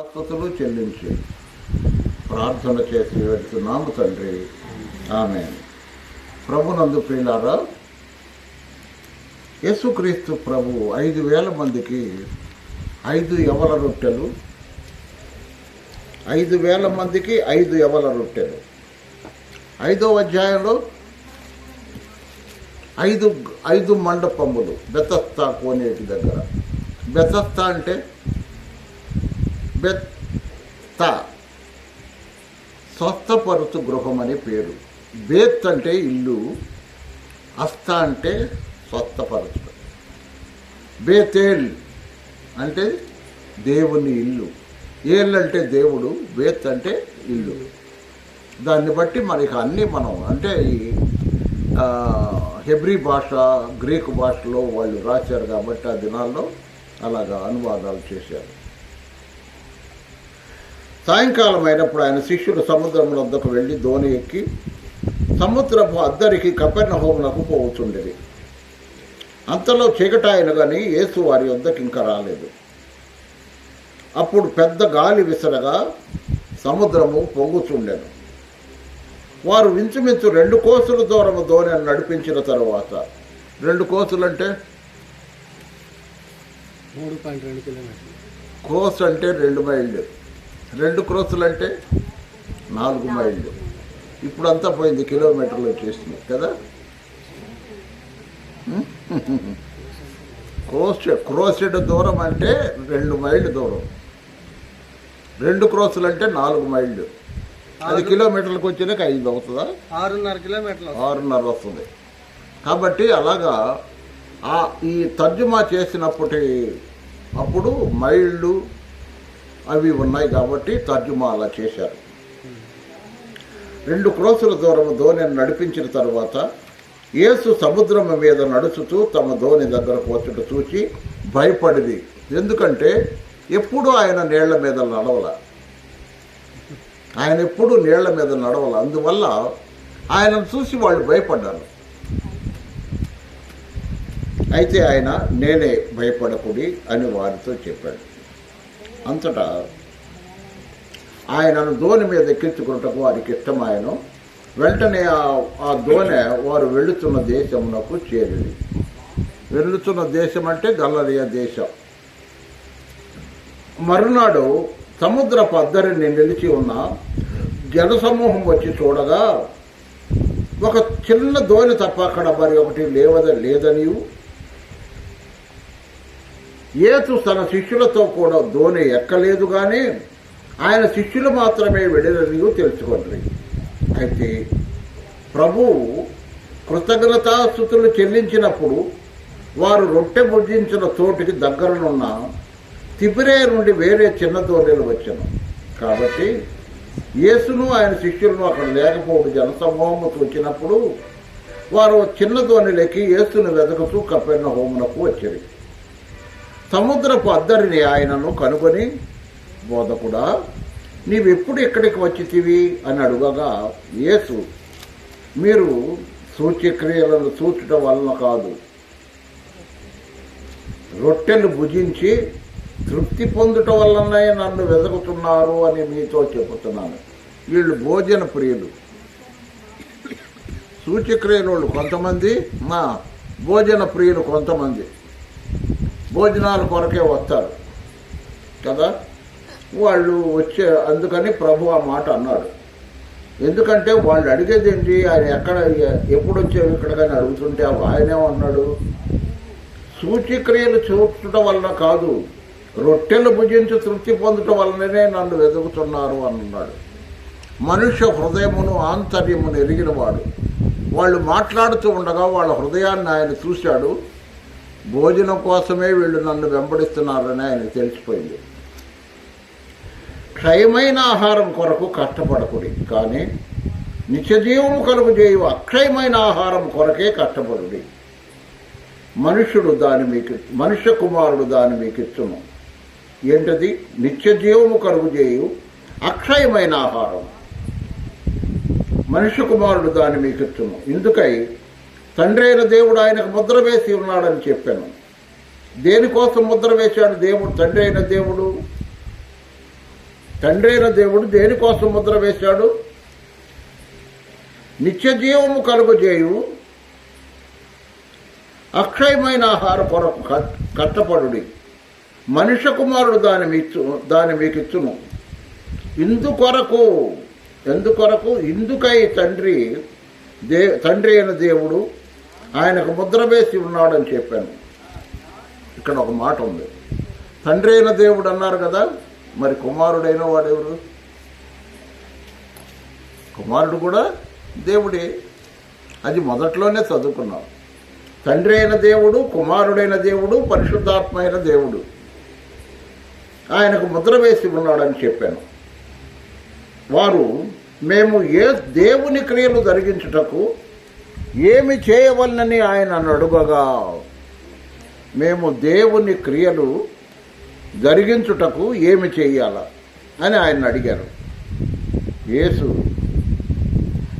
ఆస్తుతులు చెల్లించి ప్రార్థన చేసి వెళ్తున్నాము తండ్రి. ఆమె ప్రభునందు ప్రియులారా యేసుక్రీస్తు ప్రభు ఐదు వేల మందికి ఐదు యవల రొట్టెలు? ఐదు వేల మందికి ఐదు యవల రొట్టెలు? ఐదో అధ్యాయంలో ఐదు ఐదు మండపములు బెతస్తా కోనేటి దగ్గర. బెతస్తా అంటే బెత్త. స్వస్థపరుచు గృహం అనే పేరు. బేత్ అంటే ఇల్లు అస్త అంటే స్వస్థపరచు బేతేల్ అంటే దేవుని ఇల్లు. ఏల్ అంటే దేవుడు బేత్ అంటే ఇల్లు. దాన్ని బట్టి మనకి అన్నీ మనం అంటే ఈ హెబ్రి హెబ్రీ భాష గ్రీకు భాషలో వాళ్ళు రాశారు కాబట్టి ఆ దినాల్లో అలాగా అనువాదాలు చేశారు. సాయంకాలం అయినప్పుడు ఆయన శిష్యులు సముద్రం వద్దకు వెళ్ళి దోణి ఎక్కి సముద్రపు అద్దరికి కపెర్ణ హోమునకు పోవచ్చుండేది. అంతలో చీకటాయన కానీ యేసు వారి వద్దకు ఇంకా రాలేదు. అప్పుడు పెద్ద గాలి విసరగా సముద్రము పొంగుచుండెను. వారు ఇంచుమించు రెండు కోసుల దూరము దోణి నడిపించిన తరువాత రెండు కోసులు అంటే మూడు పాయింట్ రెండు కిలోమీటర్లు. క్రోస్ అంటే రెండు మైళ్ళు. రెండు క్రోసులు అంటే నాలుగు మైళ్ళు. ఇప్పుడు అంతా పోయింది కిలోమీటర్లు వచ్చేసింది కదా? క్రోస్ క్రోసెడ్ దూరం అంటే రెండు మైళ్ళు దూరం. రెండు క్రోసులు అంటే నాలుగు మైళ్ళు. అది కిలోమీటర్లకు వచ్చినాక ఐదు అవుతుందా? ఆరున్నర కిలోమీటర్లు ఆరున్నర వస్తుంది. కాబట్టి అలాగా ఈ తర్జుమా చేసినప్పటి అప్పుడు మైళ్ళు అవి ఉన్నాయి కాబట్టి తర్జుమా అలా చేశారు. రెండు క్రోసుల దూరం ధోనిని నడిపించిన తర్వాత యేసు సముద్రం మీద నడుచుతూ తమ ధోని దగ్గరకు వచ్చుట చూచి భయపడింది. ఎందుకంటే ఎప్పుడూ ఆయన నీళ్ళ మీద నడవల. ఆయన ఎప్పుడూ నీళ్ళ మీద నడవల. అందువల్ల ఆయనను చూసి వాళ్ళు భయపడ్డారు. అయితే ఆయన నేనే భయపడకుడి అని వారితో చెప్పాడు. అంతటా ఆయనను దోణి మీద ఎక్కించుకున్నటకు వారికి ఇష్టమాయను. వెంటనే ఆ ఆ దోణె వారు వెళుతున్న దేశమునకు చేరింది. వెళుతున్న దేశం అంటే గల్లరియా దేశం. మరునాడు సముద్ర పద్దరిని నిలిచి ఉన్న జనసమూహం వచ్చి చూడగా ఒక చిన్న దోణి తప్ప అక్కడ మరి ఒకటి లేవద లేదనియు. యేసు తన శిష్యులతో కూడా ధోని ఎక్కలేదు కానీ ఆయన శిష్యులు మాత్రమే వెళ్ళిననియు తెలుసుకోండి అయితే ప్రభువు కృతజ్ఞతాస్థుతులు చెల్లించినప్పుడు వారు రొట్టె భుజించిన చోటికి దగ్గరనున్న తిబిరే నుండి వేరే చిన్న దోణిలు వచ్చాను. కాబట్టి యేసును ఆయన శిష్యులను అక్కడ లేకపోవడం జనసమూహము వచ్చినప్పుడు వారు చిన్న దోణిలకి యేసును వెతకుతూ కపెన్న హోమునకు వచ్చారు. సముద్రపు అద్దరిని ఆయనను కనుగొని బోధకుడా నీవెప్పుడు ఇక్కడికి వచ్చితివి? అని అడుగగా యేసు మీరు సూచ్యక్రియలను చూచటం వలన కాదు. రొట్టెలు భుజించి తృప్తి పొందుట వల్లనే నన్ను వెతుకుతున్నారు అని మీతో చెబుతున్నాను. వీళ్ళు భోజన ప్రియులు. సూచ్యక్రియలు కొంతమంది నా భోజన ప్రియులు కొంతమంది. భోజనాల కొరకే వస్తారు. కదా? వాళ్ళు వచ్చే అందుకని ప్రభు ఆ మాట అన్నాడు. ఎందుకంటే వాళ్ళు అడిగేది ఏంటి? ఆయన ఎక్కడ ఎప్పుడు వచ్చావు ఇక్కడికని అడుగుతుంటే ఆయనేమన్నాడు సూచిక్రియలు చూడటం వలన కాదు రొట్టెలు భుజించి తృప్తి పొందటం వలననే నన్ను వెతుకుతున్నారు అన్నాడు. మనుష్య హృదయమును ఆంతర్యమును ఎరిగినవాడు. వాళ్ళు మాట్లాడుతూ ఉండగా వాళ్ళ హృదయాన్ని ఆయన చూశాడు. భోజనం కోసమే వీళ్ళు నన్ను వెంబడిస్తున్నారని ఆయన తెలిసిపోయింది. క్షయమైన ఆహారం కొరకు కష్టపడకుడి కానీ నిత్యజీవము కలుగు చేయు అక్షయమైన ఆహారం కొరకే కష్టపడుడి. మనుష్యుడు దాని మీకు మనుష్య కుమారుడు దాని మీకు ఇచ్చును ఏంటది నిత్యజీవము కలుగు చేయు అక్షయమైన ఆహారం. మనుష్య కుమారుడు దాన్ని మీకు ఇచ్చును ఇందుకై తండ్రి అయిన దేవుడు ఆయనకు ముద్ర వేసి ఉన్నాడని చెప్పాను. దేనికోసం ముద్ర వేశాడు దేవుడు? తండ్రి అయిన దేవుడు. తండ్రి అయిన దేవుడు దేనికోసం ముద్ర వేశాడు? నిత్య జీవము కలుగజేయు. అక్షయమైన ఆహార కొరకు కట్- కట్టపడుడి మనుష్య కుమారుడు దాని మీచ్చు దాని మీకు ఇచ్చును ఇందుకొరకు ఎందుకొరకు? ఇందుకై తండ్రి దే తండ్రి అయిన దేవుడు ఆయనకు ముద్ర వేసి ఉన్నాడని చెప్పాను. ఇక్కడ ఒక మాట ఉంది. తండ్రి అయిన దేవుడు అన్నారు కదా మరి కుమారుడైన వాడెవరు కుమారుడు కూడా దేవుడే. అది మొదట్లోనే చదువుకున్నాం. తండ్రి అయిన దేవుడు కుమారుడైన దేవుడు పరిశుద్ధాత్మ అయిన దేవుడు. ఆయనకు ముద్ర వేసి ఉన్నాడని చెప్పాను. వారు మేము ఏ దేవుని క్రియలు జరిగించుటకు ఏమి చేయవలనని ఆయన అడుగగా. మేము దేవుని క్రియలు జరిగించుటకు ఏమి చేయాలా అని ఆయన అడిగారు. యేసు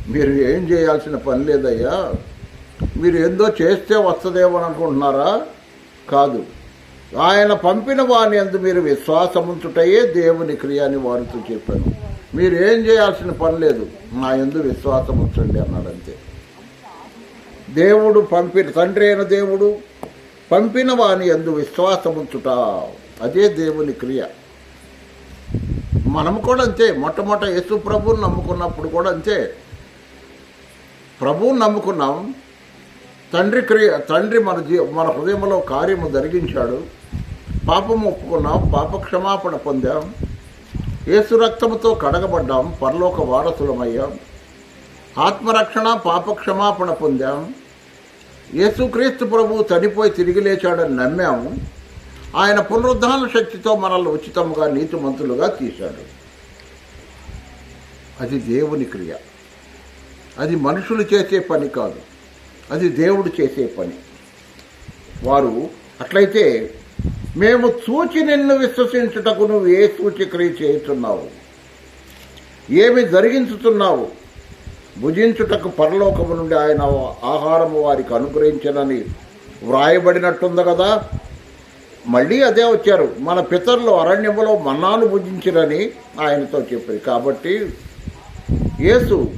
మీరు ఏం చేయాల్సిన పని లేదయ్యా? మీరు ఏందో చేస్తే వస్తుందేమో అనుకుంటున్నారా? కాదు. ఆయన పంపిన వాని అందు మీరు విశ్వాసముంచుటయే దేవుని క్రియ అని వారితో చెప్పాను. మీరు ఏం చేయాల్సిన పని లేదు. నా ఎందు విశ్వాసం ఉంచండి అన్నాడంతే. దేవుడు పంపిన తండ్రి అయిన దేవుడు పంపిన వాని ఎందు విశ్వాసముంచుట. అదే దేవుని క్రియ. మనం కూడా అంతే మొట్టమొదట యేసు ప్రభువుని నమ్ముకున్నప్పుడు కూడా అంతే. ప్రభువుని నమ్ముకున్నాం తండ్రి క్రియ తండ్రి మన జీ మన హృదయంలో కార్యము జరిగించాడు. పాపము ఒప్పుకున్నాం పాప క్షమాపణ పొందాం. యేసు రక్తముతో కడగబడ్డాం పరలోక వారసులమయ్యాం. ఆత్మరక్షణ పాప క్షమాపణ పొందాం. యేసుక్రీస్తు ప్రభు చనిపోయి తిరిగి లేచాడని నమ్మాము. ఆయన పునరుద్ధాన శక్తితో మనల్ని ఉచితంగా నీతిమంతులుగా తీశాడు. అది దేవుని క్రియ. అది మనుషులు చేసే పని కాదు. అది దేవుడు చేసే పని. వారు అట్లయితే మేము చూచి నిన్ను విశ్వసించుటకు నువ్వు ఏ సూచక్రియ చేస్తున్నావు ఏమి జరిగించుతున్నావు భుజించుటకు పరలోకము నుండి ఆయన ఆహారము వారికి అనుగ్రహించనని వ్రాయబడినట్టుంది కదా. మళ్ళీ అదే వచ్చారు. మన పితరులు అరణ్యములో మన్నాను భుజించిరని ఆయనతో చెప్పారు. కాబట్టి యేసు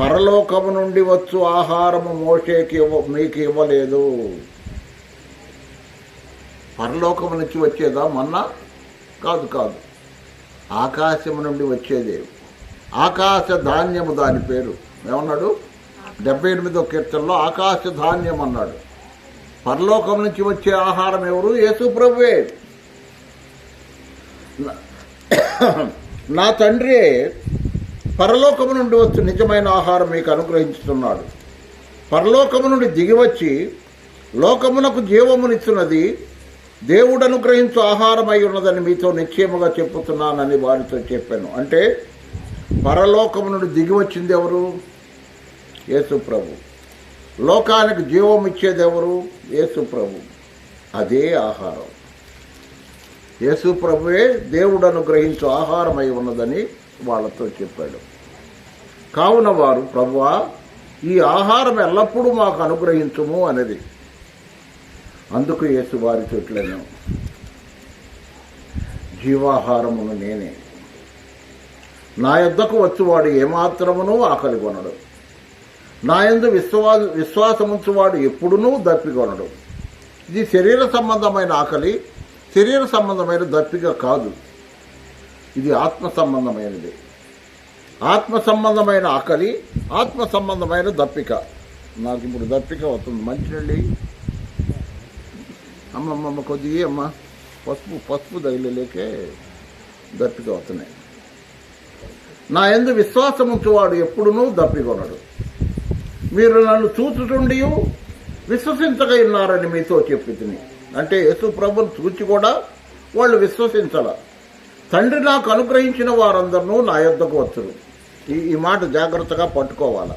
పరలోకము నుండి వచ్చు ఆహారము మోషేకి ఇవ్వ మీకు ఇవ్వలేదు. పరలోకము నుంచి వచ్చేదా? మన్నా? కాదు కాదు. ఆకాశము నుండి వచ్చేదే. ఆకాశ ధాన్యము దాని పేరు. ఏమన్నాడు? డెబ్బై ఎనిమిదో కీర్తనలో ఆకాశ ధాన్యం అన్నాడు పరలోకం నుంచి వచ్చే ఆహారం ఎవరు? యేసు ప్రభువే. నా- నా తండ్రి పరలోకము నుండి వచ్చి నిజమైన ఆహారం మీకు అనుగ్రహించుతున్నాడు. పరలోకము నుండి దిగివచ్చి లోకమునకు జీవమునిస్తున్నది దేవుడు అనుగ్రహించు ఆహారమై ఉన్నదని మీతో నిశ్చయముగా చెప్పుతున్నానని వారితో చెప్పాను. అంటే పరలోకము నుండి దిగి వచ్చింది ఎవరు? యేసు ప్రభు. లోకానికి జీవం ఇచ్చేదెవరు యేసు ప్రభు. అదే ఆహారం. యేసు ప్రభువే దేవుడు అనుగ్రహించు ఆహారమై ఉన్నదని వాళ్ళతో చెప్పాడు. కావున వారు ప్రభువా ఈ ఆహారం ఎల్లప్పుడూ మాకు అనుగ్రహించుము అనేది. అందుకు యేసు వారి చెట్లను జీవాహారమును నేనే. నా యొద్దకు వచ్చువాడు ఏమాత్రమునూ ఆకలి కొనడు. నా యందు విశ్వా విశ్వాసముంచువాడు ఎప్పుడునూ దప్పికొనడు ఇది శరీర సంబంధమైన ఆకలి శరీర సంబంధమైన దప్పిక కాదు. ఇది ఆత్మ సంబంధమైనది. ఆత్మ సంబంధమైన ఆకలి ఆత్మ సంబంధమైన దప్పిక. నాకు ఇప్పుడు దప్పిక వస్తుంది. మంచినీళ్ళు అమ్మమ్మ కొద్దిగా అమ్మ? పసుపు పసుపు తగిలేకే దప్పిక వస్తున్నాయి. నా ఎందు విశ్వాసం ఉంచువాడు ఎప్పుడునూ దప్పికొనడు మీరు నన్ను చూచుచుండి విశ్వసించగా ఉన్నారని మీతో చెప్పి తిని అంటే యేసు ప్రభుని చూచి కూడా వాళ్ళు విశ్వసించాల. తండ్రి నాకు అనుగ్రహించిన వారందరూ నా యొద్దకు వచ్చును. ఈ ఈ మాట జాగ్రత్తగా పట్టుకోవాల.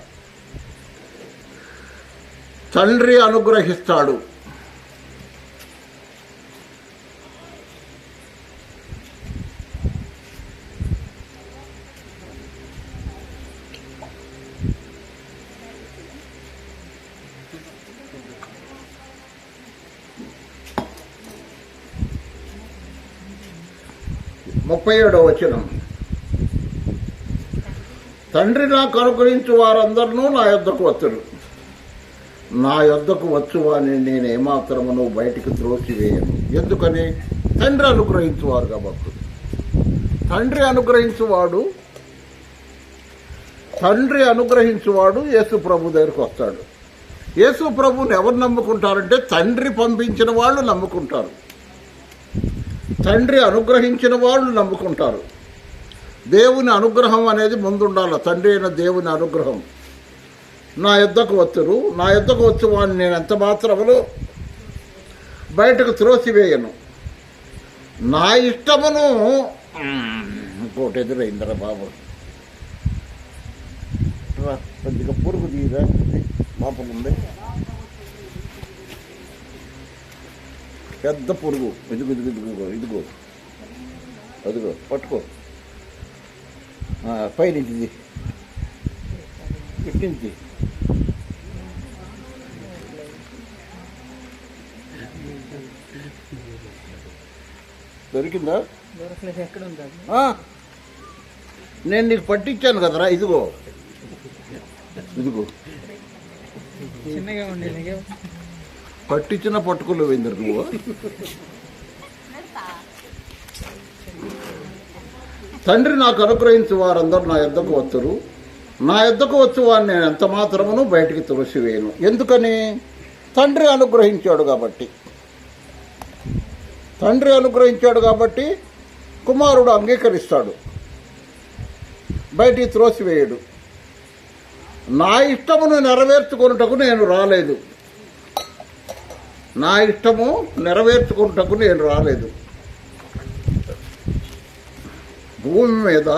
తండ్రి అనుగ్రహిస్తాడు. ముప్పై ఏడవ వచనం. తండ్రి నాకు అనుగ్రహించు వారందరూ నా యొద్దకు వచ్చరు నా యొద్దకు వచ్చువాని నేను ఏమాత్రమును బయటికి త్రోసివేయను. ఎందుకని? తండ్రి అనుగ్రహించువారు కాబట్టి. తండ్రి అనుగ్రహించువాడు తండ్రి అనుగ్రహించువాడు యేసు ప్రభు దగ్గరికి వస్తాడు. యేసు ప్రభుని ఎవరు నమ్ముకుంటారంటే తండ్రి పంపించిన వాళ్ళు నమ్ముకుంటారు. తండ్రి అనుగ్రహించిన వాళ్ళు నమ్ముకుంటారు. దేవుని అనుగ్రహం అనేది ముందుండాలి. తండ్రి అయిన దేవుని అనుగ్రహం. నా యుద్ధకు వచ్చరు నా యుద్ధకు వచ్చి వాడిని నేను ఎంత మాత్రములో బయటకు త్రోసివేయను. నా ఇష్టమును ఇంకోటి ఎదురైందిరా బాబు. కొద్దిగా పురుగు తీరా లోపల ఉంది పెద్ద పురుగు. ఇదిగో ఇదిగో ఇదిగో ఇదిగో అదిగో పట్టుకో. ఆ, పైనుంచిది ఇట్టించి దొరికిందా? నేను నీకు పట్టించాను కదరా ఇదిగో. ఇదిగో. చిన్నగా ఉండే పట్టించిన పట్టుకులు పోయిందరు నువ్వు. తండ్రి నాకు అనుగ్రహించు వారందరూ నా యొద్దకు వచ్చరు నా యొద్దకు వచ్చి వారిని నేను ఎంత మాత్రమును బయటికి తులసివేయను ఎందుకని? తండ్రి అనుగ్రహించాడు కాబట్టి. తండ్రి అనుగ్రహించాడు కాబట్టి కుమారుడు అంగీకరిస్తాడు. బయటికి త్రోసివేయడు. నా ఇష్టమును నెరవేర్చుకొనుటకు నేను రాలేదు. నా ఇష్టము నెరవేర్చుకుంటకు నేను రాలేదు. భూమి మీద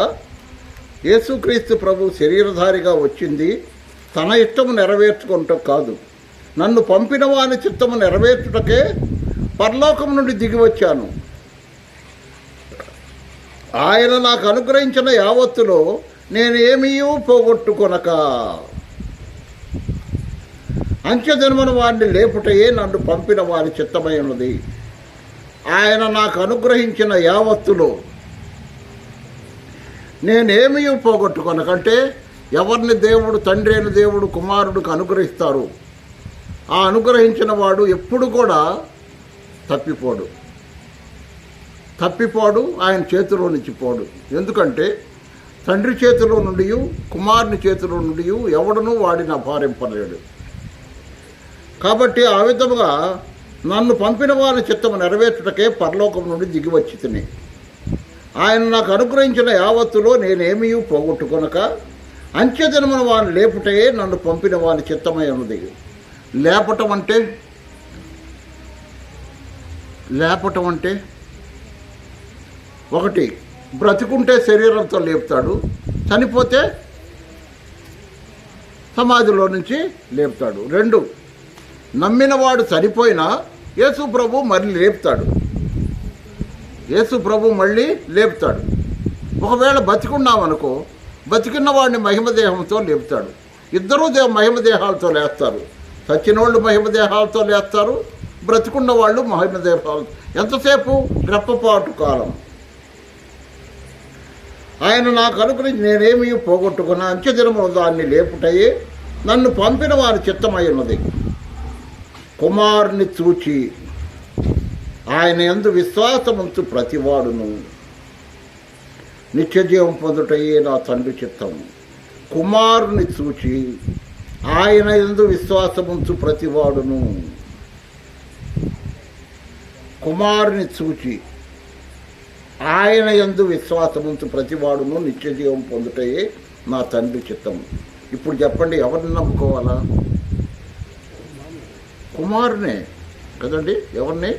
యేసుక్రీస్తు ప్రభు శరీరధారిగా వచ్చింది. తన ఇష్టము నెరవేర్చుకుంటకు కాదు. నన్ను పంపిన వాని చిత్తము నెరవేర్చుటకే పరలోకం నుండి దిగి వచ్చాను. ఆయన నాకు అనుగ్రహించిన యావత్తులో నేను ఏమీ పోగొట్టుకొనక అంత్యజన్మన వారిని లేపుటయే నన్ను పంపిన వారి చిత్తమైనది ఆయన నాకు అనుగ్రహించిన యావత్తులో నేనేమీ పోగొట్టుకొనకంటే ఎవరిని దేవుడు తండ్రి అయిన దేవుడు కుమారుడికి అనుగ్రహిస్తారు. ఆ అనుగ్రహించిన వాడు ఎప్పుడు కూడా తప్పిపోడు. తప్పిపోడు ఆయన చేతిలో నుంచి పోడు. ఎందుకంటే తండ్రి చేతిలో నుండి కుమారుని చేతిలో నుండి ఎవడనూ వాడిని అపారింపలేడు కాబట్టి ఆ విధముగా నన్ను పంపిన వారి చిత్తము నెరవేర్చుటకే పరలోకం నుండి దిగి ఆయన నాకు అనుగ్రహించిన యావత్తులో నేనేమీ పోగొట్టుకొనక అంత్యదినమున వారిని లేపుటయే నన్ను పంపిన వారి చిత్తమై ఉన్నది. లేపటం అంటే? లేపటం అంటే? ఒకటి బ్రతికుంటే శరీరంతో లేపుతాడు చనిపోతే సమాధిలో నుంచి లేపుతాడు. రెండు నమ్మినవాడు చనిపోయినా యేసు ప్రభు మళ్ళీ లేపుతాడు. యేసు ప్రభు మళ్ళీ లేపుతాడు. ఒకవేళ బతికున్నామనుకో బతికిన వాడిని మహిమదేహంతో లేపుతాడు. ఇద్దరూ దేవ మహిమదేహాలతో లేస్తారు. చచ్చినోళ్ళు మహిమదేహాలతో లేస్తారు. బ్రతికున్న వాళ్ళు మహిమదేహాలు. ఎంతసేపు? రెప్పపాటు కాలం. ఆయన నాకు అనుకుని నేనేమీ పోగొట్టుకున్నా అంత్యదినములు దాన్ని లేపుటయే నన్ను పంపిన వారి చిత్తమై ఉన్నది. కుమారుని చూచి ఆయన ఎందు విశ్వాసముంచు ప్రతివాడును. నిత్యజీవం పొందుటయే నా తండ్రి చిత్తం. కుమారుని చూచి ఆయన ఎందు విశ్వాసముంచు ప్రతివాడును. కుమారుని చూచి ఆయన ఎందు విశ్వాసముంచు ప్రతివాడును నిత్యజీవం పొందుటయే నా తండ్రి చిత్తం. ఇప్పుడు చెప్పండి ఎవరిని నమ్ముకోవాలా? కుమారునే కదండి? ఎవరిని?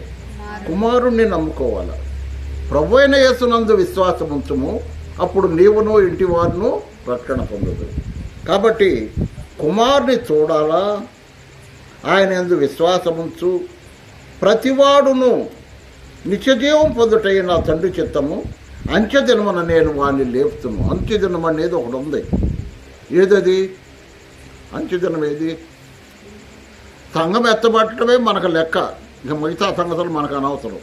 కుమారుణ్ణి. నమ్ముకోవాలా. ప్రభు అయిన యేసునందు విశ్వాసం ఉంచుము. అప్పుడు నీవును ఇంటి వారును రక్షణ పొందదు కాబట్టి కుమారుని చూడాలా. ఆయన ఎందు విశ్వాసముంచు ప్రతివాడును నిత్యజీవం పొందుటయ్యి నా తండ్రి చిత్తము. అంత్యదినమున నేను వాడిని లేపుతును. అంత్యదినం అనేది ఒకటి ఉంది. ఏదది? అంత్యదినం ఏది సంఘం ఎత్తబట్టడమే మనకు లెక్క. ఇక మిగతా సంగతులు మనకు అనవసరం.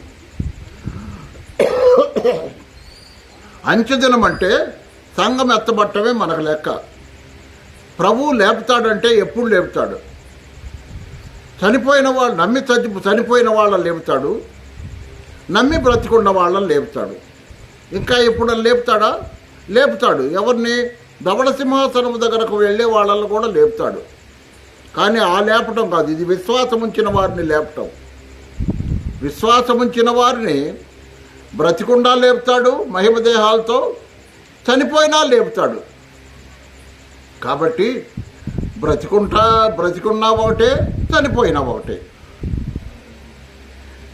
అంత్యదినం అంటే సంఘం ఎత్తబట్టమే మనకు లెక్క. ప్రభువు లేపుతాడంటే ఎప్పుడు లేపుతాడు? చనిపోయిన వాళ్ళు నమ్మి చచ్చి చనిపోయిన వాళ్ళని లేపుతాడు. నమ్మి బ్రతికున్న వాళ్ళని లేపుతాడు. ఇంకా ఎప్పుడు లేపుతాడా? లేపుతాడు. ఎవరిని? ధవళ సింహాసనం దగ్గరకు వెళ్ళే వాళ్ళని కూడా లేపుతాడు. కానీ ఆ లేపటం కాదు. ఇది విశ్వాసం ఉంచిన వారిని లేపటం. విశ్వాసం ఉంచిన వారిని బ్రతికుండా లేపుతాడు మహిమదేహాలతో చనిపోయినా లేపుతాడు. కాబట్టి బ్రతికుంటా బ్రతికున్నా ఒకటే చనిపోయినా ఒకటే.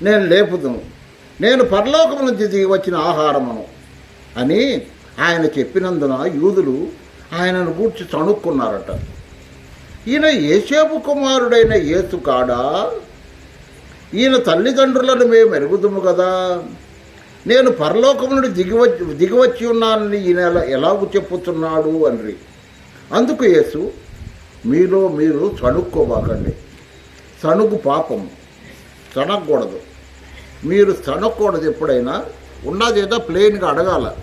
నేను లేపుదును. నేను పరలోకం నుంచి దిగి వచ్చిన ఆహారమును అని ఆయన చెప్పినందున యూదులు ఆయనను గూర్చి చణుక్కున్నారట ఈయన ఏసేపు కుమారుడైన యేసు కాడా? ఈయన తల్లిదండ్రులను మేము ఎరుగుదుము కదా నేను పరలోకము నుండి దిగివచ్చి దిగివచ్చి ఉన్నానని ఈయన ఎలా- ఎలాగూ చెప్పుతున్నాడు అని అందుకు యేసు మీలో మీరు సణుక్కోబాకండి. సణుగు పాపం సనగకూడదు మీరు సనగకూడదు ఎప్పుడైనా. ఉన్నదేదో ప్లెయిన్గా అడగాల.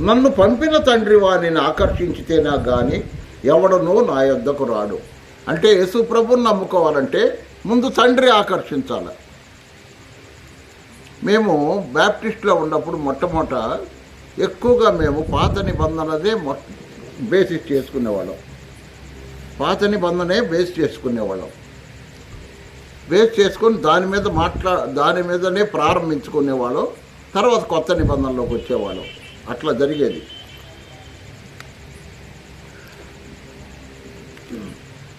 నన్ను పంపిన తండ్రి వారిని ఆకర్షించితేనా కానీ ఎవడనూ నా యొద్దకు రాడు. అంటే యేసు ప్రభుని నమ్ముకోవాలంటే ముందు తండ్రి ఆకర్షించాలి. మేము బ్యాప్టిస్ట్లో ఉన్నప్పుడు మొట్టమొదట ఎక్కువగా మేము పాత నిబంధనదే మొ బేసిస్ చేసుకునేవాళ్ళం. పాత నిబంధనే బేస్ చేసుకునేవాళ్ళం. బేస్ చేసుకొని దాని మీద మాట్లా దాని మీదనే ప్రారంభించుకునేవాళ్ళం. తర్వాత కొత్త నిబంధనలోకి వచ్చేవాళ్ళం. అట్లా జరిగేది.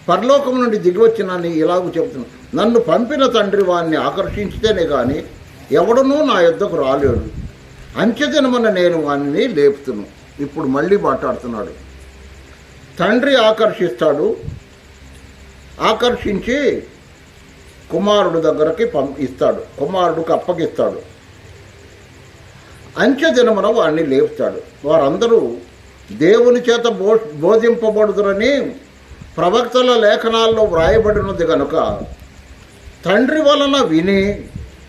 పరలోకం నుండి దిగివచ్చినని ఇలాగూ చెబుతున్నాను. నన్ను పంపిన తండ్రి వారిని ఆకర్షించితేనే కానీ ఎవడనూ నా యుద్ధకు రాలేడు అంచెదినమన నేను వారిని లేపుతును. ఇప్పుడు మళ్ళీ మాట్లాడుతున్నాడు. తండ్రి ఆకర్షిస్తాడు. ఆకర్షించి కుమారుడు దగ్గరకి పం ఇస్తాడు. కుమారుడికి అప్పగిస్తాడు. అంచెదినమున వాడిని లేపుతాడు. వారందరూ దేవుని చేత బో బోధింపబడుదురని ప్రవక్తల లేఖనాల్లో వ్రాయబడినది కనుక తండ్రి వలన విని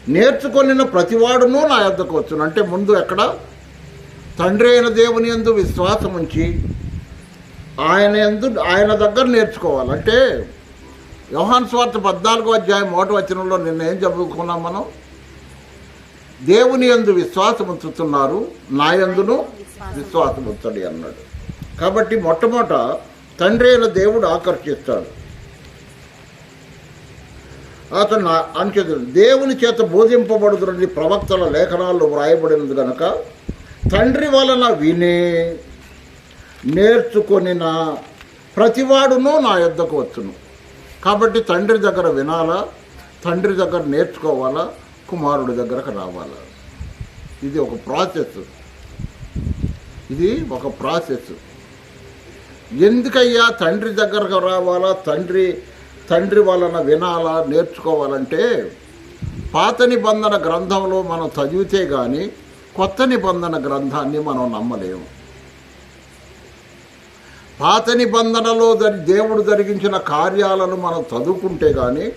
నేర్చుకొనిన ప్రతివాడును నా యొద్దకు వచ్చును. అంటే ముందు ఎక్కడ? తండ్రి అయిన దేవుని ఎందు విశ్వాసం ఉంచి ఆయన ఎందు ఆయన దగ్గర నేర్చుకోవాలంటే వ్యవహాన్ స్వార్థ పద్నాలుగో అధ్యాయం మొదటి వచనంలో నిన్న ఏం చదువుకున్నాం మనం? దేవుని యందు విశ్వాసం ఉంచుతున్నారు నా యందును విశ్వాసం ఉంచండి అన్నాడు. కాబట్టి మొట్టమొదట తండ్రి అయిన దేవుడు ఆకర్షిస్తాడు. అతను అంచెదు దేవుని చేత బోధింపబడుతున్నది ప్రవక్తల లేఖనాల్లో వ్రాయబడినది కనుక తండ్రి వలన విని నేర్చుకొనిన ప్రతివాడును నా యొద్దకు వచ్చును. కాబట్టి తండ్రి దగ్గర వినాలా తండ్రి దగ్గర నేర్చుకోవాలా కుమారుడి దగ్గరకు రావాలా. ఇది ఒక ప్రాసెస్. ఇది ఒక ప్రాసెస్. ఎందుకయ్యా తండ్రి దగ్గరకు రావాలా? తండ్రి తండ్రి వలన వినాలా? నేర్చుకోవాలంటే పాత నిబంధన గ్రంథంలో మనం చదివితే కానీ కొత్త నిబంధన గ్రంథాన్ని మనం నమ్మలేము. పాత నిబంధనలో జరి దేవుడు జరిగించిన కార్యాలను మనం చదువుకుంటే కానీ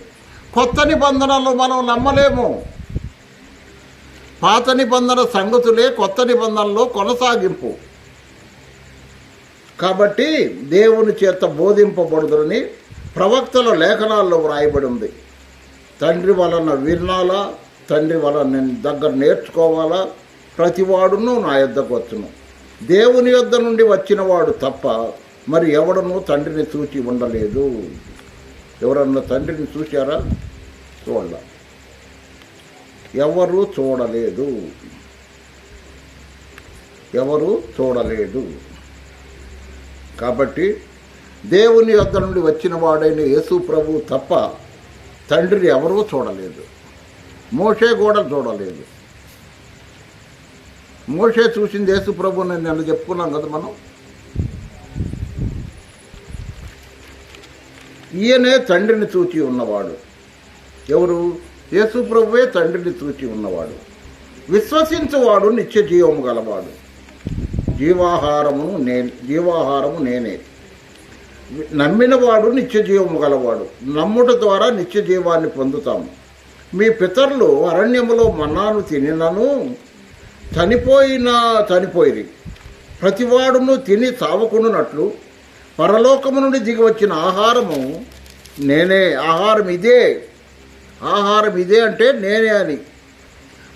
కొత్త నిబంధనలు మనం నమ్మలేము. పాత నిబంధన సంగతులే కొత్త నిబంధనలో కొనసాగింపు. కాబట్టి దేవుని చేత బోధింపబడుదని ప్రవక్తల లేఖనాల్లో వ్రాయబడి ఉంది. తండ్రి వలన వినాలా తండ్రి వలన నేను దగ్గర నేర్చుకోవాలా? ప్రతివాడును నా యొద్దకు వచ్చును. దేవుని యొద్ద నుండి వచ్చినవాడు తప్ప మరి ఎవడను తండ్రిని చూచి ఉండలేదు. ఎవరన్నా తండ్రిని చూశారా? చూడాల. ఎవరు చూడలేదు. ఎవరు చూడలేదు. కాబట్టి దేవుని యొద్ద నుండి వచ్చిన వాడైన యేసు ప్రభు తప్ప తండ్రిని ఎవరూ చూడలేదు. మోషే కూడా చూడలేదు. మోషే చూసింది యేసు ప్రభుని నిన్న చెప్పుకున్నాం కదా మనం. ఈయనే తండ్రిని చూచి ఉన్నవాడు. ఎవరు? యేసు ప్రభువే తండ్రిని చూచి ఉన్నవాడు. విశ్వసించువాడు నిత్య జీవము గలవాడు. జీవాహారమును నేను జీవాహారము నేనే. నమ్మినవాడు నిత్య జీవము గలవాడు. నమ్ముట ద్వారా నిత్య జీవాన్ని పొందుతాము. మీ పితరులు అరణ్యములో మన్నాను తినినను చనిపోయిన చనిపోయి ప్రతివాడును తిని సావకుండునట్లు పరలోకము నుండి దిగి వచ్చిన ఆహారము నేనే. ఆహారం ఇదే. ఆహారం ఇదే అంటే నేనే అని.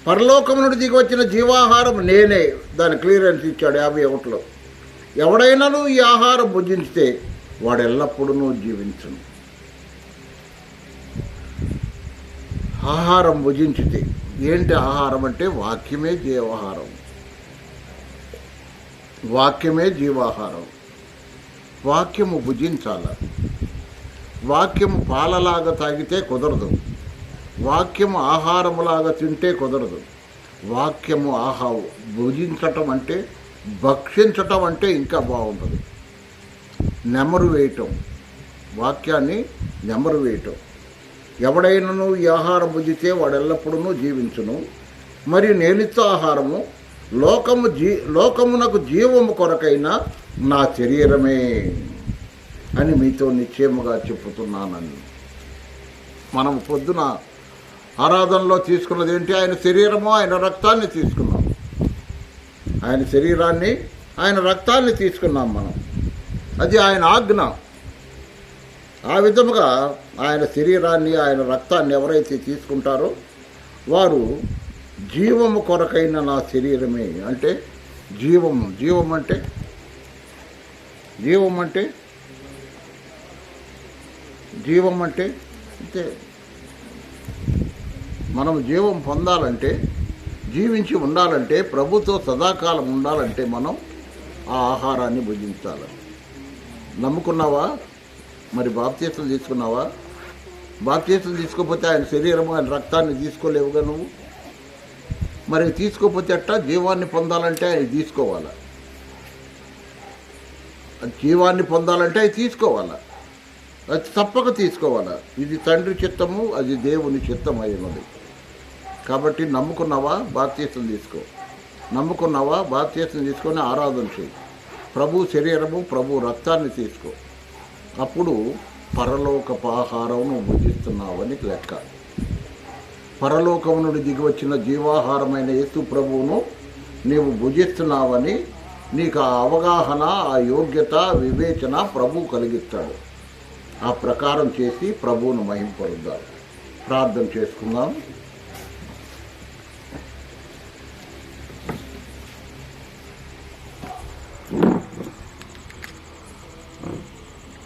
పరలోకం నుండి దిగి వచ్చిన జీవాహారం నేనే. దాని క్లియరెన్స్ ఇచ్చాడు యాభై ఒకటిలో. ఎవడైనాను ఈ ఆహారం భుజించితే వాడు ఎల్లప్పుడూ జీవించను. ఆహారం భుజించితే ఏంటి ఆహారం అంటే వాక్యమే జీవాహారం. వాక్యమే జీవాహారం. వాక్యము భుజించాల. వాక్యము పాలలాగా తాగితే కుదరదు. వాక్యము ఆహారములాగా తింటే కుదరదు. వాక్యము ఆహా భుజించటం అంటే భక్షించటం అంటే ఇంకా బాగుంటుంది. నెమరు వేయటం. వాక్యాన్ని నెమరు వేయటం. ఎవడైనను ఈ ఆహారం భుజితే వాడు ఎల్లప్పుడూ జీవించును. మరి నేనిత్త ఆహారము లోకము జీ లోకమునకు జీవము కొరకైన నా శరీరమే అని మీతో నిశ్చయముగా చెప్పుతున్నానని. మనం పొద్దున ఆరాధనలో తీసుకున్నది ఏంటి? ఆయన శరీరము ఆయన రక్తాన్ని తీసుకున్నాం. ఆయన శరీరాన్ని ఆయన రక్తాన్ని తీసుకున్నాం మనం. అది ఆయన ఆజ్ఞ. ఆ విధముగా ఆయన శరీరాన్ని ఆయన రక్తాన్ని ఎవరైతే తీసుకుంటారో వారు జీవము కొరకైన నా శరీరమే. అంటే జీవము. జీవం అంటే జీవం అంటే జీవం అంటే అంతే మనం జీవం పొందాలంటే జీవించి ఉండాలంటే ప్రభుతో సదాకాలం ఉండాలంటే మనం ఆ ఆహారాన్ని భుజించాలి. నమ్ముకున్నావా? మరి బాప్తీసులు తీసుకున్నావా? బాప్తీసులు తీసుకోకపోతే ఆయన శరీరము ఆయన రక్తాన్ని తీసుకోలేవుగా నువ్వు? మరి తీసుకోకపోతే అట్టా జీవాన్ని పొందాలంటే ఆయన తీసుకోవాలా? అది జీవాన్ని పొందాలంటే అది తీసుకోవాలా? అది తప్పక తీసుకోవాలా? ఇది తండ్రి చిత్తము అది దేవుని చిత్తం అయినది కాబట్టి నమ్ముకున్నావా? బాప్తీసులు తీసుకో. నమ్ముకున్నావా? బాప్తీసులు తీసుకొని ఆరాధన చేయి. ప్రభు శరీరము ప్రభు రక్తాన్ని తీసుకో. అప్పుడు పరలోకపాహారం నువ్వు భుజిస్తున్నావని లెక్క. పరలోకము నుండి దిగి వచ్చిన జీవాహారమైన యేసు ప్రభువును నీవు భుజిస్తున్నావని నీకు ఆ అవగాహన ఆ యోగ్యత వివేచన ప్రభు కలిగిస్తాడు. ఆ ప్రకారం చేసి ప్రభువును మహింపరుద్దాం. ప్రార్థన చేసుకుందాం.